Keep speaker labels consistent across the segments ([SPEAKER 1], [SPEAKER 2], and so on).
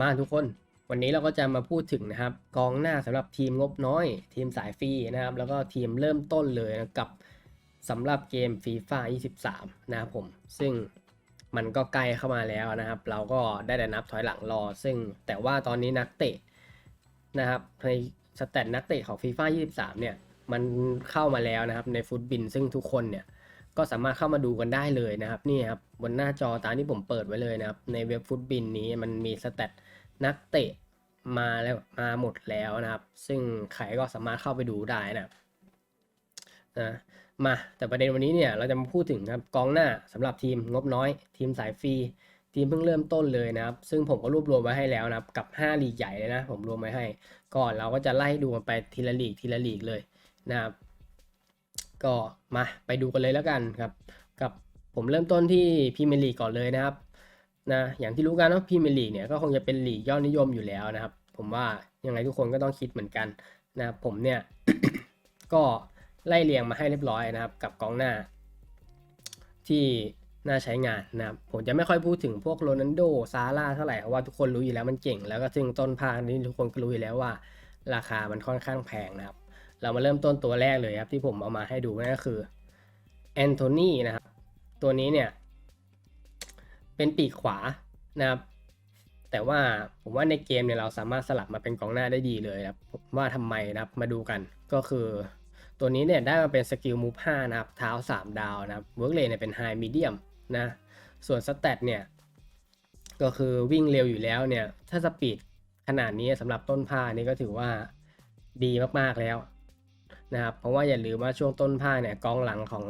[SPEAKER 1] มาทุกคน วันนี้เราก็จะมาพูดถึงนะครับ กองหน้าสำหรับทีมงบน้อย ทีมสายฟรีนะครับ แล้วก็ทีมเริ่มต้นเลยนะกับสำหรับเกม FIFA 23 นะครับผม ซึ่งมันก็ใกล้เข้ามาแล้วนะครับ เราก็ได้แต่นับถอยหลังรอ ซึ่งแต่ว่าตอนนี้นักเตะนะครับในสแตทนักเตะของ FIFA 23 เนี่ย มันเข้ามาแล้วนะครับในฟุตบินซึ่งทุกคนเนี่ย ก็สามารถเข้ามาดูกันได้เลยนะครับนี่ครับบนหน้าจอตามที่ผมเปิดไว้เลยนะครับ ในเว็บฟุตบินนี้มันมีสแตทนักเตะมาแล้วมาหมดแล้วนะครับ ซึ่งใครก็สามารถเข้าไปดูได้นะครับนะมาแต่ประเด็นวันนี้เนี่ยเราจะมาพูดถึงครับกองหน้าสำหรับทีมงบน้อย ทีมสายฟรีทีมเพิ่งเริ่มต้นเลยนะครับ ซึ่งผมก็รวบรวมไว้ให้แล้วนะครับ กับ 5 ลีกใหญ่เลยนะ ผมรวมไว้ให้ ก่อนเราก็จะไล่ดูกันไปทีละลีกทีละลีกเลยนะครับ ก็มาไปดูกันเลยแล้วกันครับกับผมเริ่มต้นที่พรีเมียร์ลีกก่อนเลยนะครับนะอย่างที่รู้กันว่าพรีเมียร์ลีกเนี่ยก็คงจะเป็นลีกยอดนิยมอยู่แล้วนะครับ ผมว่ายังไงทุกคนก็ต้องคิดเหมือนกันนะครับผมเนี่ยก็ไล่เรียงมาให้เรียบร้อยนะครับ กับกองหน้า ที่น่าใช้งานนะครับผมจะไม่ค่อยพูดถึงพวกโรนัลโดซาร่าเท่าไหร่เพราะว่าทุกคนรู้อยู่แล้วมันเก่ง แล้วก็ซึ่งต้นภานี้ทุกคนก็รู้อยู่แล้วว่า ราคามันค่อนข้างแพงนะครับ เรามาเริ่มต้นตัวแรกเลยครับที่ผมเอามาให้ดูนั่นก็คือแอนโทนีนะครับ ตัวนี้เนี่ย เป็นปีกขวานะครับ แต่ว่าผมว่าในเกมเนี่ยเราสามารถสลับมาเป็นกองหน้าได้ดีเลยครับว่าทำไมนะครับมาดูกันก็คือ ตัวนี้เนี่ยได้มาเป็นสกิลมูฟ5นะครับ เท้า 3 ดาวนะครับเวิร์กเลนเนี่ยเป็นไฮมีเดียมนะส่วนสเตตเนี่ยก็คือวิ่งเร็วอยู่แล้วเนี่ย ถ้าสปีดขนาดนี้สำหรับต้นผ้านี่ก็ถือว่าดีมากๆแล้ว นะครับ เพราะว่าอย่าลืมว่าช่วงต้นผ้าเนี่ยกองหลังของ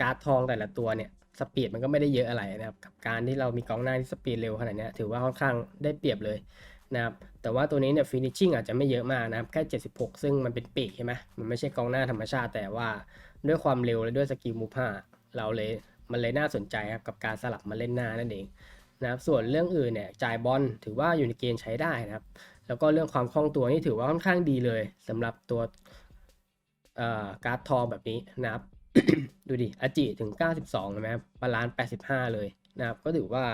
[SPEAKER 1] การ์ดทองแต่ละตัวเนี่ยสปีดมันก็ไม่ได้เยอะอะไรนะครับ กับการที่เรามีกองหน้าที่สปีดเร็วขนาดนี้ถือว่าค่อนข้างได้เปรียบเลยนะครับ แต่ว่าตัวนี้เนี่ยฟินิชชิ่งอาจจะไม่เยอะมากนะครับ แค่ 76 ซึ่งมันเป็นปีกใช่ไหมมันไม่ใช่กองหน้าธรรมชาติ แต่ว่าด้วยความเร็วและด้วยสกิลมูฟ่าเราเลยมันเลยน่าสนใจครับกับการสลับมาเล่นหน้านั่นเองนะครับส่วนเรื่องอื่นเนี่ยจ่ายบอลถือว่าอยู่ในเกณฑ์ใช้ได้นะครับ แล้วก็เรื่องความคล่องตัวนี่ถือว่าค่อนข้างดีเลยสำหรับตัว การ์ดทองแบบนี้นะครับ ดูดิอาจิถึง 92นะครับบาลานซ์85 เลยนะครับ ก็ถือว่า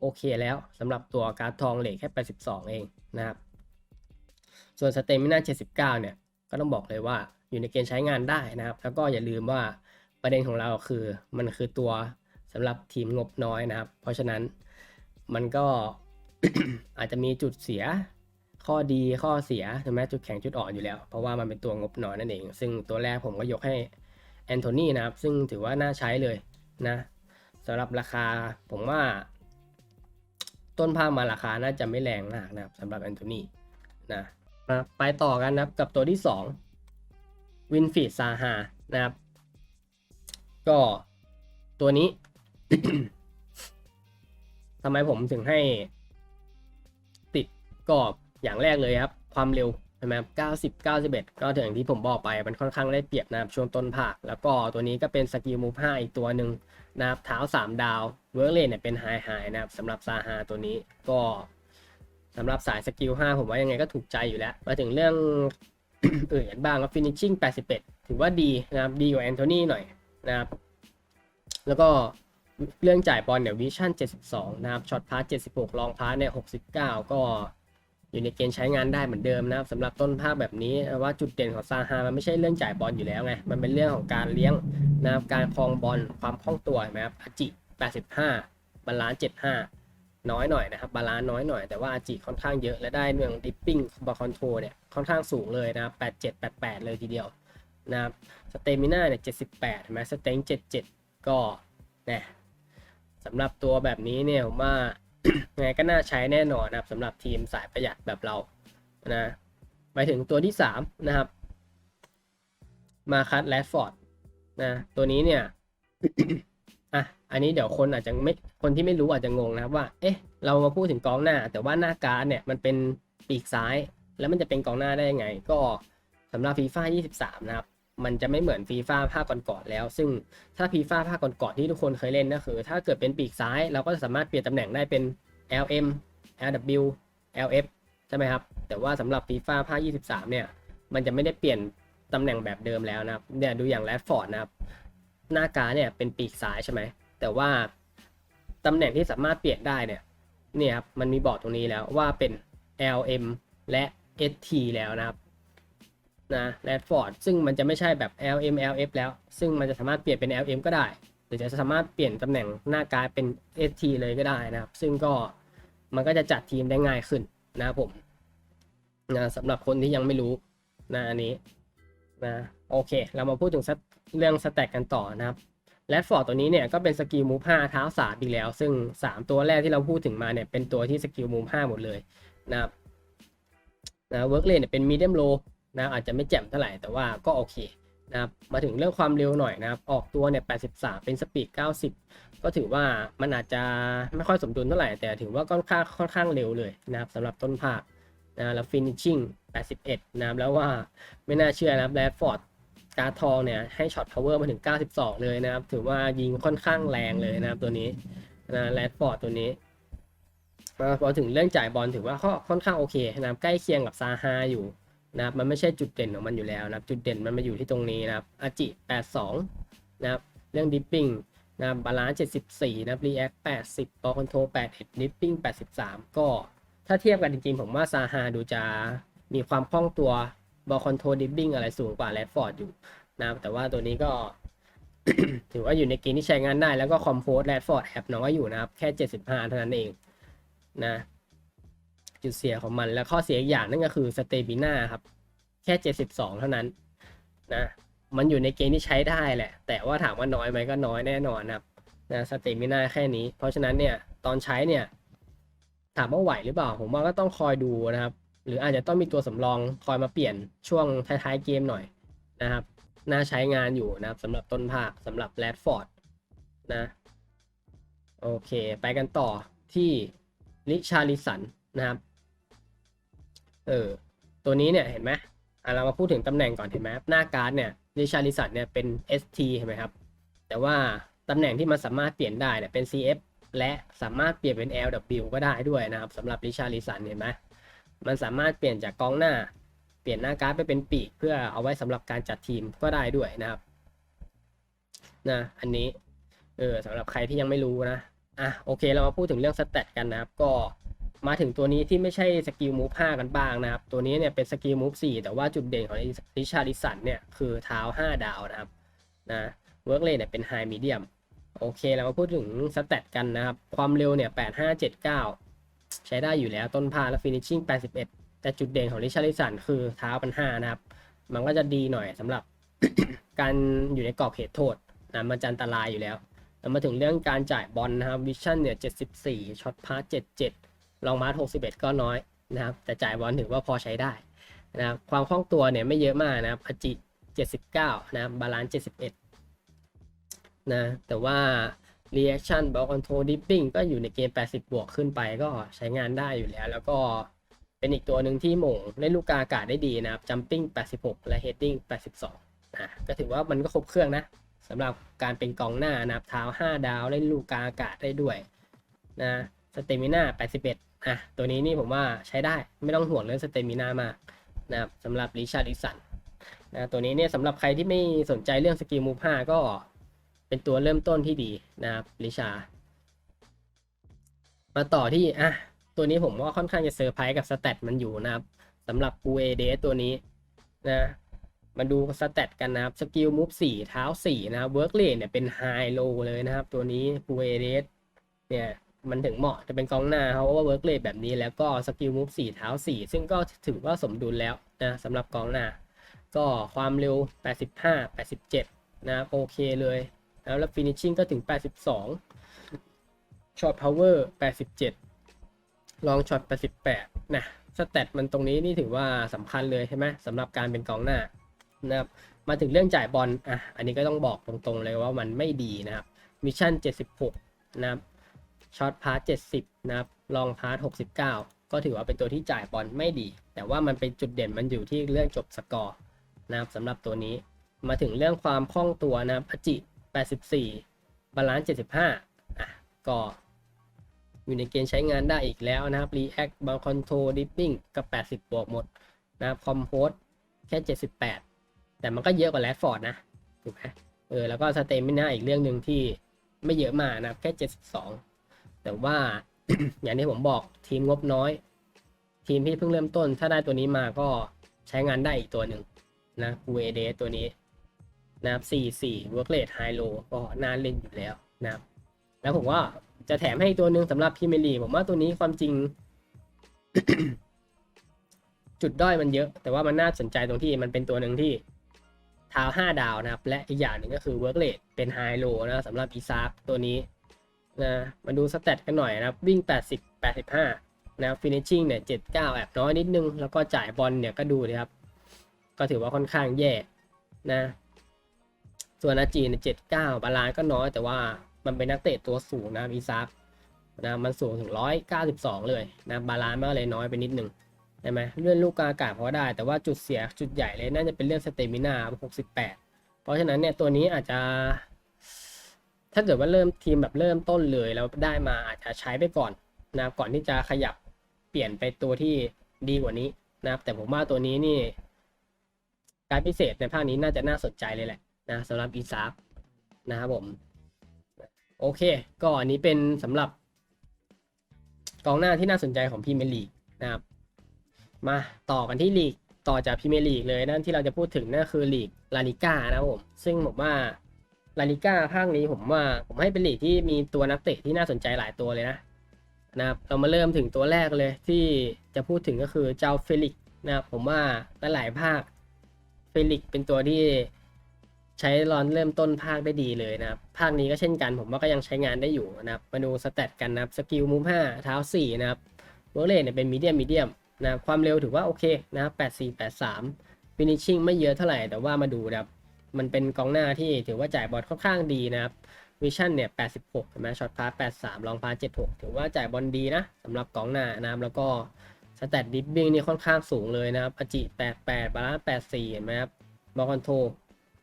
[SPEAKER 1] โอเคแล้วสำหรับตัวการ์ดทองเหล็กแค่ 82 เองนะครับ ส่วนสเตมิน่า79 เนี่ย ก็ต้องบอกเลยว่าอยู่ในเกณฑ์ใช้งานได้นะครับ แล้วก็อย่าลืมว่าประเด็นของเราคือมันคือตัวสำหรับทีมงบน้อยนะครับ เพราะฉะนั้นมันก็อาจจะมีจุดเสีย ข้อดีข้อเสียใช่ไหมจุดแข็งจุดอ่อนอยู่แล้ว เพราะว่ามันเป็นตัวงบน้อยนั่นเอง ซึ่งตัวแรกผมก็ยกให้แอนโทนีนะครับ ซึ่งถือว่าน่าใช้เลยนะสำหรับราคาผมว่า ต้นภาพมาราคาน่าจะไม่แรงมากนะครับสำหรับแอนโทนีนะมาไปต่อกันนะครับกับตัวที่ 2 วินฟีดซาฮานะครับ ก็ตัวนี้ทำไมผมถึงให้ติดก็อ อย่างแรกเลยครับ ความเร็วใช่ไหมครับ90 91ก็ถึงอย่างที่ผมบอกไปมันค่อนข้างได้เปรียบนะครับช่วงต้นภาค แล้วก็ตัวนี้ก็เป็นสกิลมูฟ5อีกตัวหนึ่งนะครับเท้า3ดาวเวิร์กเลนเนี่ยเป็นไฮไฮนะครับสำหรับซาฮาตัวนี้ก็สำหรับสายสกิล5ผมว่ายังไงก็ถูกใจอยู่แล้ว มาถึงเรื่องอื่นกันบ้างก็ฟินิชชิ่ง81ถือว่าดีนะครับดีกว่าแอนโทนีหน่อยนะครับแล้วก็เรื่องจ่ายบอลเนี่ยวิชั่น 72 นะครับช็อตพาส76 ลองพาสเนี่ย69 ก็ อยู่ในเกณฑ์ใช้งานได้เหมือนเดิมนะครับสำหรับต้นภาพแบบนี้ว่าจุดเด่นของซาฮามันไม่ใช่เรื่องจ่ายบอลอยู่แล้วไงมันเป็นเรื่องของการเลี้ยงนะครับการคลองบอลความคล่องตัวเห็นไหมครับอาจิ 85 บาลานซ์75 น้อยหน่อยนะครับบาลานซ์น้อยหน่อยแต่ว่าอาจิค่อนข้างเยอะและได้เรื่องดิปปิ้งบอลคอนโทรเนี่ยค่อนข้างสูงเลยนะครับ87 88 เลยทีเดียวนะครับสเตมิน่าเนี่ย78เห็นไหมสเต็ง77 ก็เนี่ยสำหรับตัวแบบนี้เนี่ยผมว่า ยังไงก็น่าใช้แน่นอนนะครับสำหรับทีมสายประหยัดแบบเรานะไปถึงตัวที่ 3 นะครับ มาคัตแรดฟอร์ดนะตัวนี้เนี่ยอะอันนี้เดี๋ยวคนอาจจะไม่คนที่ไม่รู้อาจจะงงนะครับว่า เอ๊ะ เรามาพูดถึงกองหน้า แต่ว่าหน้าการ์ดเนี่ยมันเป็นปีกซ้าย แล้วมันจะเป็นกองหน้าได้ยังไง ก็สำหรับฟีฟ่า23 นะครับ มันจะไม่เหมือนฟีฟ่าภาคก่อนๆแล้ว ซึ่งถ้าฟีฟ่าภาคก่อนๆที่ทุกคนเคยเล่นก็คือ ถ้าเกิดเป็นปีกซ้าย เราก็จะสามารถเปลี่ยนตำแหน่งได้เป็น LM LW LF ใช่ไหมครับ แต่ว่าสำหรับฟีฟ่าภาค 23 เนี่ย มันจะไม่ได้เปลี่ยนตำแหน่งแบบเดิมแล้วนะครับเนี่ยดูอย่างแรดฟอร์ดนะครับ หน้ากาเนี่ยเป็นปีกซ้ายใช่ไหม แต่ว่าตำแหน่งที่สามารถเปลี่ยนได้เนี่ยเนี่ยครับมันมีบอกตรงนี้แล้วว่าเป็น LM และ ST แล้วนะครับ นะแรดฟอร์ดซึ่งมันจะไม่ใช่แบบ LM LF แล้ว ซึ่งมันจะสามารถเปลี่ยนเป็น LM ก็ได้ หรือจะสามารถเปลี่ยนตำแหน่งหน้าการเป็น ST เลยก็ได้นะครับ ซึ่งก็มันก็จะจัดทีมได้ง่ายขึ้นนะครับผมนะสำหรับคนที่ยังไม่รู้นะอันนี้นะโอเค เรามาพูดถึงเรื่องสแต็กกันต่อนะครับแรดฟอร์ดตัวนี้เนี่ยก็เป็นสกิลมูฟ5เท้าสามอีกแล้ว ซึ่ง 3 ตัวแรกที่เราพูดถึงมาเนี่ยเป็นตัวที่สกิลมูฟ5หมดเลยนะครับนะเวิร์กเลนเนี่ยเป็นมีเดียมโล นะอาจจะไม่แจ่มเท่าไหร่แต่ว่าก็โอเคนะครับมาถึงเรื่องความเร็วหน่อยนะครับออกตัวเนี่ย 83 เป็นสปีด 90 ก็ถือว่ามันอาจจะไม่ค่อยสมดุลเท่าไหร่ แต่ถือว่าค่อนข้างค่อนข้างเร็วเลยนะครับสำหรับต้นภาคนะแล้วฟินิชชิ่ง81 นะครับแล้วว่าไม่น่าเชื่อนะครับแรดฟอร์ดการทองเนี่ยให้ช็อตพาวเวอร์มาถึง 92 เลยนะครับ ถือว่ายิงค่อนข้างแรงเลยนะครับตัวนี้นะแรดฟอร์ดตัวนี้พอถึงเรื่องจ่ายบอลถือว่าก็ค่อนข้างโอเคนะครับใกล้เคียงกับซาฮาอยู่ นะครับมันไม่ใช่จุดเด่นของมันอยู่แล้วนะครับ จุดเด่นมันมาอยู่ที่ตรงนี้นะครับอาจิ 82 นะครับ เรื่องดิปปิ้งนะครับบาลานซ์74 นะครับรีแอค80บอคอนโทร81ดิปปิ้ง83 ก็ถ้าเทียบกันจริงๆ ผมว่าซาฮาดูจะมีความคล่องตัวบอคอนโทรดิปปิ้งอะไรสูงกว่าแรดฟอร์ดอยู่นะครับแต่ว่าตัวนี้ก็ถือว่าอยู่ในเกณฑ์ที่ใช้งานได้แล้วก็คอมโพสแรดฟอร์ดแอบน้อยอยู่นะครับ แค่ 75 เท่านั้นเองนะ จุดเสียของมัน แล้วข้อเสียอีกอย่างนั่นก็คือสเตปิน่าครับ แค่ 72 เท่านั้นนะมันอยู่ในเกณฑ์ที่ใช้ได้แหละ แต่ว่าถามว่าน้อยไหมก็น้อยแน่นอนครับนะสเตมิน่าแค่นี้ เพราะฉะนั้นเนี่ยตอนใช้เนี่ย ถามว่าไหวหรือเปล่า ผมว่าก็ต้องคอยดูนะครับ หรืออาจจะต้องมีตัวสำรองคอยมาเปลี่ยนช่วงท้ายๆเกมหน่อยนะครับน่าใช้งานอยู่นะครับสำหรับต้นภาคสำหรับแรดฟอร์ดนะโอเค ไปกันต่อที่ลิชาริสันนะครับ เออ ตัวนี้เนี่ยเห็นไหมอะเรามาพูดถึงตำแหน่งก่อนเห็นไหมหน้าการ์ดเนี่ยริชาริสันเนี่ยเป็น ST เห็นไหมครับ แต่ว่าตำแหน่งที่มันสามารถเปลี่ยนได้เนี่ยเป็น CF และสามารถเปลี่ยนเป็น LW ก็ได้ด้วยนะครับสำหรับริชาริสันเห็นไหมมันสามารถเปลี่ยนจากกองหน้า เปลี่ยนหน้าการ์ดไปเป็นปีก เพื่อเอาไว้สำหรับการจัดทีมก็ได้ด้วยนะครับนะอันนี้เออสำหรับใครที่ยังไม่รู้นะอะโอเคเรามาพูดถึงเรื่องสเตตกันนะครับ ก็ มาถึงตัวนี้ที่ไม่ใช่สกิลมูฟ5กันบ้างนะครับ ตัวนี้เนี่ยเป็นสกิลมูฟ4แต่ว่าจุดเด่นของริชาริสันเนี่ยคือเท้า 5 ดาวนะครับนะเวิร์กเลนเนี่ยเป็นไฮมีเดียมโอเคเรามาพูดถึงสเตตกันนะครับ ความเร็วเนี่ย8579 ใช้ได้อยู่แล้วต้นพาและฟินิชชิ่ง81 แต่จุดเด่นของริชาริสันคือเท้าพันห้านะครับ มันก็จะดีหน่อยสำหรับการอยู่ในกรอบเขตโทษนะมันจะอันตรายอยู่แล้วแล้วมาถึงเรื่องการจ่ายบอลนะครับวิชั่นเนี่ย74ช็อตพาส77 ลองมาร์61 ก็น้อยนะครับ แต่จ่ายบอลถือว่าพอใช้ได้นะครับ ความคล่องตัวเนี่ยไม่เยอะมากนะครับอจิ 79 นะครับ บาลานซ์ 71 นะ แต่ว่า reaction ball control dipping ก็อยู่ในเกณฑ์80 บวกขึ้นไปก็ใช้งานได้อยู่แล้ว แล้วก็เป็นอีกตัวหนึ่งที่หม่งเล่นลูกกาอากาศได้ดีนะครับ jumping 86 และ heading 82 นะ ก็ถือว่ามันก็ครบเครื่องนะสำหรับการเป็นกองหน้านะครับเท้า 5 ดาวเล่นลูกกาอากาศได้ด้วยนะสเตมิน่า81 อะตัวนี้นี่ผมว่าใช้ได้ไม่ต้องห่วงเรื่องสเตมินามากนะครับสำหรับริชาร์ดิสันนะตัวนี้เนี่ยสำหรับใครที่ไม่สนใจเรื่องสกิลมูฟ5ก็เป็นตัวเริ่มต้นที่ดีนะครับริชามาต่อที่อะตัวนี้ผมว่าค่อนข้างจะเซอร์ไพรส์กับสเตตมันอยู่นะครับสำหรับปูเอเดตัวนี้นะมาดูสเตตกันนะครับสกิลมูฟ4เท้า4นะครับเวิร์กเลนเนี่ยเป็นไฮโลเลยนะครับ ตัวนี้ปูเอเดเนี่ย มันถึงเหมาะจะเป็นกองหน้าเขาว่าเวิร์กเลนแบบนี้แล้วก็สกิลมูฟ4เท้า4ซึ่งก็ถือว่าสมดุลแล้วนะสำหรับกองหน้า ก็ความเร็ว 85 87 นะครับโอเคเลยแล้วแล้วฟินิชชิ่งก็ถึง 82ช็อตพาวเวอร์87 ลองช็อต88 นะสเตตมันตรงนี้นี่ถือว่าสำคัญเลยใช่ไหมสำหรับการเป็นกองหน้านะครับมาถึงเรื่องจ่ายบอลอะอันนี้ก็ต้องบอกตรงๆเลยว่ามันไม่ดีนะครับมิชชั่น 76 นะครับ ช็อตพาร์ท70 นะครับลองพาร์ท69 ก็ถือว่าเป็นตัวที่จ่ายบอลไม่ดี แต่ว่ามันเป็นจุดเด่นมันอยู่ที่เรื่องจบสกอร์นะครับสำหรับตัวนี้ มาถึงเรื่องความคล่องตัวนะครับอจิ 84 บาลานซ์ 75 อะ ก็อยู่ในเกณฑ์ใช้งานได้อีกแล้วนะครับ React บาง Control Dipping กับ80 บวกหมดนะครับ Compose แค่ 78 แต่มันก็เยอะกว่าแรดฟอร์ดนะ ถูกไหมเออ แล้วก็สเตมิน่าอีกเรื่องหนึ่งที่ไม่เยอะมากนะครับ แค่ 72 แต่ว่าอย่างที่ผมบอกทีมงบน้อย ทีมที่เพิ่งเริ่มต้น ถ้าได้ตัวนี้มาก็ใช้งานได้อีกตัวหนึ่งนะกูเอเดตัวนี้นะครับ4 4 work rate high low ก็น่าเล่นอยู่แล้วนะครับแล้วผมว่าจะแถมให้ตัวหนึ่งสำหรับพรีเมลีผมว่าตัวนี้ความจริง จุดด้อยมันเยอะ แต่ว่ามันน่าสนใจตรงที่มันเป็นตัวหนึ่งที่เท้าห้าดาวนะครับ และอีกอย่างหนึ่งก็คือ work rate เป็น high low นะสำหรับอีซาร์ตัวนี้ นะมาดูสเตตกันหน่อยนะครับ วิ่ง 80 85 นะครับ finishing เนี่ย79 แอบน้อยนิดนึง แล้วก็จ่ายบอลเนี่ยก็ดูนะครับ ก็ถือว่าค่อนข้างแย่นะ ส่วนอาจีเนี่ย79 บาลานก็น้อยแต่ว่ามันเป็นนักเตะตัวสูงนะอีซาร์นะมันสูงถึง 192 เลยนะบาลานมันก็เลยน้อยไปนิดนึงใช่ไหมเลื่อนลูกกลางอากาศพอได้ แต่ว่าจุดเสียจุดใหญ่เลยน่าจะเป็นเรื่องสเตมินา68 เพราะฉะนั้นเนี่ยตัวนี้อาจจะ ถ้าเกิดว่าเริ่มทีมแบบเริ่มต้นเลยแล้วได้มาอาจจะใช้ไปก่อนนะครับก่อนที่จะขยับเปลี่ยนไปตัวที่ดีกว่านี้นะครับแต่ผมว่าตัวนี้นี่ การพิเศษในภาคนี้น่าจะน่าสนใจเลยแหละนะสำหรับอีซาฟนะครับผม โอเค ก็อันนี้เป็นสำหรับ กองหน้าที่น่าสนใจของพรีเมียร์ลีกนะครับ มาต่อกันที่ลีกต่อจากพรีเมียร์ลีกเลยนั่นที่เราจะพูดถึงนั่นคือลีกลาลิก้านะครับผม ซึ่งผมว่า ลาลิก้าภาคนี้ผมว่าผมให้เป็นลีกที่มีตัวนักเตะที่น่าสนใจหลายตัวเลยนะนะครับเรามาเริ่มถึงตัวแรกเลยที่จะพูดถึงก็คือเจ้าเฟลิกนะครับผมว่าหลายๆภาคเฟลิกเป็นตัวที่ใช้รอนเริ่มต้นภาคได้ดีเลยนะครับภาคนี้ก็เช่นกันผมว่าก็ยังใช้งานได้อยู่นะครับมาดูสเตตกันนะครับสกิลมูฟห้าเท้าสี่นะครับเวอร์เลนเนี่ยเป็นมีเดียมมีเดียมนะความเร็วถือว่าโอเคนะครับ84 83 finishing ไม่เยอะเท่าไหร่แต่ว่ามาดูนะครับ มันเป็นกองหน้าที่ถือว่าจ่ายบอลค่อนข้างดีนะครับวิชั่นเนี่ย 86 เห็นไหมช็อตพาส 83 ลองพา 76 ถือว่าจ่ายบอลดีนะสำหรับกองหน้านะครับแล้วก็สแตทดิฟบิ้งนี่ค่อนข้างสูงเลยนะครับอจิ 88 บาลานซ์84 เห็นไหมครับบอลคอนโทร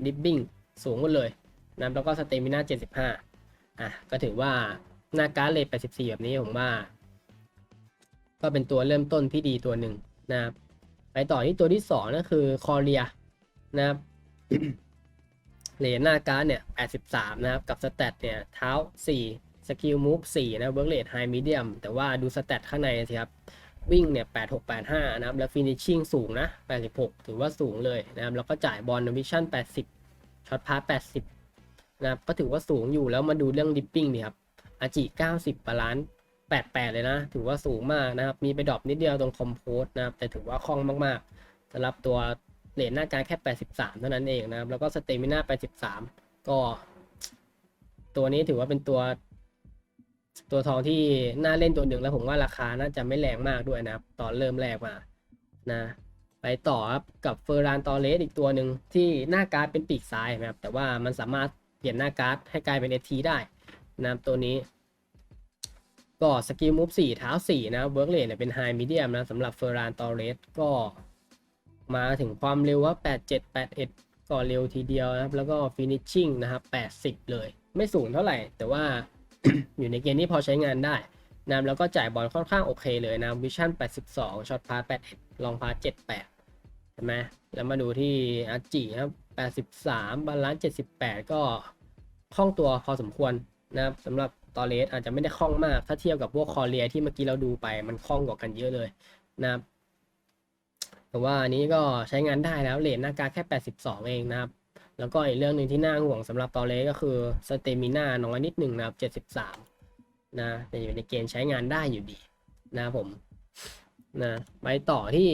[SPEAKER 1] ดิฟบิ้งสูงหมดเลยนะครับแล้วก็สเตมิน่า 75 อะ ก็ถือว่าหน้าการ์ดเลท84 แบบนี้ผมว่า ก็เป็นตัวเริ่มต้นที่ดีตัวหนึ่งนะครับไปต่อที่ตัวที่สองนั่นคือคอเรียนะครับ เหรียญหน้าการ์ดเนี่ย 83 นะครับ กับสเตตเนี่ย เท้า 4 สกิลมูฟ4นะเวิร์กเลทไฮมีเดียมแต่ว่าดูสเตตข้างในสิครับ วิ่งเนี่ย 86 85 นะครับ แล้วฟินิชชิ่งสูงนะ 86 ถือว่าสูงเลยนะครับ แล้วก็จ่ายบอลวิชั่น 80 ช็อตพาส80 นะครับ ก็ถือว่าสูงอยู่แล้วมาดูเรื่องดิปปิ้งนี่ครับอาจิ 90 บาลานซ์88 เลยนะ ถือว่าสูงมากนะครับ มีไปดรอปนิดเดียวตรงคอมโพสนะครับ แต่ถือว่าคล่องมากๆสำหรับตัว เหรียญหน้าการแค่ 83 เท่านั้นเองนะครับ แล้วก็สเตมิน่า 83 ก็ ตัวนี้ถือว่าเป็นตัว ตัวทองที่น่าเล่นตัวหนึ่งแล้วผมว่าราคาน่าจะไม่แรงมากด้วยนะครับ ตอนเริ่มแรกมานะ ไปต่อครับกับเฟอร์รานตอเลสอีกตัวหนึ่งที่หน้าการ์ดเป็นปีกซ้ายนะครับ แต่ว่ามันสามารถเปลี่ยนหน้าการ์ดให้กลายเป็นเอทีได้นะครับตัวนี้ก็สกิลมูฟสี่เท้าสี่นะเวิร์กเลนเนี่ยเป็นไฮมีเดียมนะสำหรับเฟอร์รานตอเรสก็ มาถึงความเร็วว่า 87 81 ก็เร็วทีเดียวนะครับ แล้วก็ฟินิชชิ่งนะครับ 80 เลย ไม่สูงเท่าไหร่ แต่ว่าอยู่ในเกณฑ์ที่พอใช้งานได้นะแล้วก็จ่ายบอลค่อนข้างโอเคเลยนะวิชั่น 82 ช็อตพา81 ลองพา 78ใช่ไหมแล้วมาดูที่อาจิครับ 83 บาลานซ์78 ก็คล่องตัวพอสมควรนะครับสำหรับตอเลสอาจจะไม่ได้คล่องมาก ถ้าเทียบกับพวกคอเรียที่เมื่อกี้เราดูไปมันคล่องกว่ากันเยอะเลยนะครับ แต่ว่าอันนี้ก็ใช้งานได้แล้วเลนหน้ากาแค่ 82 เองนะครับ แล้วก็อีกเรื่องหนึ่งที่น่าห่วงสำหรับตอเลก็คือสเตมิน่าน้อยนิดหนึ่งนะครับ 73 นะแต่อยู่ในเกณฑ์ใช้งานได้อยู่ดีนะครับผมนะไปต่อที่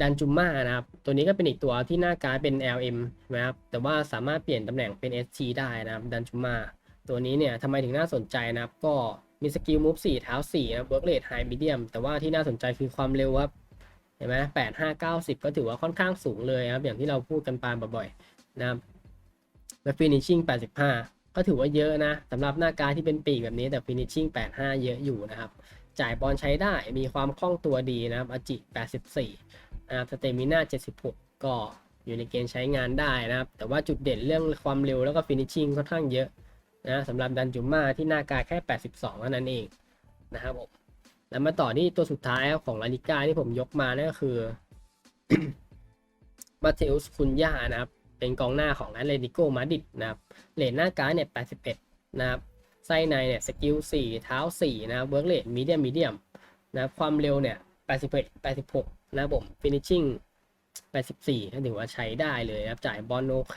[SPEAKER 1] ดันจุมมานะครับ ตัวนี้ก็เป็นอีกตัวที่หน้าการดเป็น LM นะครับ แต่ว่าสามารถเปลี่ยนตำแหน่งเป็น ST ได้นะครับดันจุมมาตัวนี้เนี่ยทำไมถึงน่าสนใจนะครับ ก็มีสกิลมูฟ4เท้า4นะเวิร์กเลทไฮมีเดียมแต่ว่าที่น่าสนใจคือความเร็วครับ ห็นไหมแปดห้าเก้าสิบก็ถือว่าค่อนข้างสูงเลยครับ อย่างที่เราพูดกันปานบ่อยๆนะครับและฟินิชชิ่งแปดสิบห้าก็ถือว่าเยอะนะสำหรับหน้าการที่เป็นปีกแบบนี้แต่ฟินิชชิ่งแปดห้าเยอะอยู่นะครับ จ่ายบอลใช้ได้มีความคล่องตัวดีนะครับอจิแปดสิบสี่นะครับสเตมิน่าเจ็ดสิบหกก็อยู่ในเกณฑ์ใช้งานได้นะครับ แต่ว่าจุดเด่นเรื่องความเร็วแล้วก็ฟินิชชิ่งค่อนข้างเยอะนะสำหรับดันจุมมาที่หน้ากาแค่ 82เท่านั้นเองนะครับผม แล้วมาต่อที่ตัวสุดท้ายของลาลิก้าที่ผมยกมานั่นก็คือมาเทอุสคุนยานะครับ เป็นกองหน้าของแอตเลติโกมาดริดนะครับเลนหน้าการ์ดเนี่ย 81 นะครับ ไส้ในเนี่ย สกิลสี่เท้าสี่นะครับเวิร์กเลดมีเดียมมีเดียมนะคความเร็วเนี่ย 81 86 นะครับผมฟินิชชิ่ง84ก็ถือว่าใช้ได้เลยนะครับ จ่ายบอลโอเค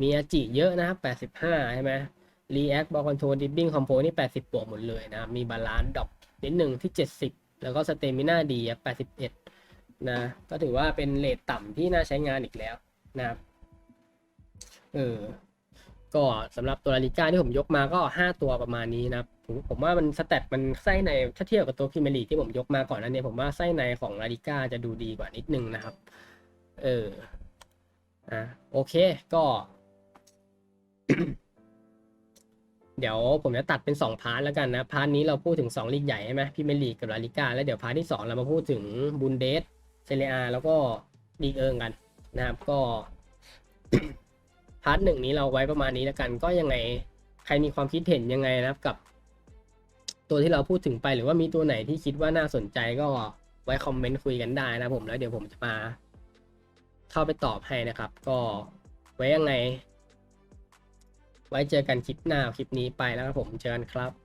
[SPEAKER 1] มีอาจิเยอะนะครับ 85 ใช่ไหมรีแอคบอลคอนโทรลดิบบิ้งคอมโพนี่ 80 บวกหมดเลยนะมีบาลานซ์ดอป นิดหนึ่งที่ 70 แล้วก็สเตมิน่าดีครับ81 นะ ก็ถือว่าเป็นเลทต่ำที่น่าใช้งานอีกแล้วนะครับ เออ ก็สำหรับตัวลาลิก้าที่ผมยกมาก็ 5 ตัวประมาณนี้นะครับผมผมว่ามันสแตทมันไส้ในถ้าเทียบกับตัวพรีเมลีที่ผมยกมาก่อนนั้นเนี่ยผมว่าไส้ในของลาลิก้าจะดูดีกว่านิดนึงนะครับ เอออะโอเคก็ เดี๋ยวผมจะตัดเป็น2พาร์ทแล้วกันนะ พาร์ทนี้เราพูดถึง2ลีกใหญ่ใช่ไหมพรีเมลีกกับลาลิก้าแล้วเดี๋ยวพาร์ทที่ 2 เรามาพูดถึงบุนเดสเซเรียแล้วก็ลีกเอิงกันนะครับก็พาร์ทหนึ่งนี้เราไว้ประมาณนี้แล้วกัน ก็ยังไงใครมีความคิดเห็นยังไงนะครับกับ ตัวที่เราพูดถึงไปหรือว่ามีตัวไหนที่คิดว่าน่าสนใจก็ไว้คอมเมนต์คุยกันได้นะผมแล้วเดี๋ยวผมจะมา เข้าไปตอบให้นะครับ ก็ไว้ยังไง ไว้เจอกันคลิปหน้าคลิปนี้ไปแล้วครับผมเชิญครับ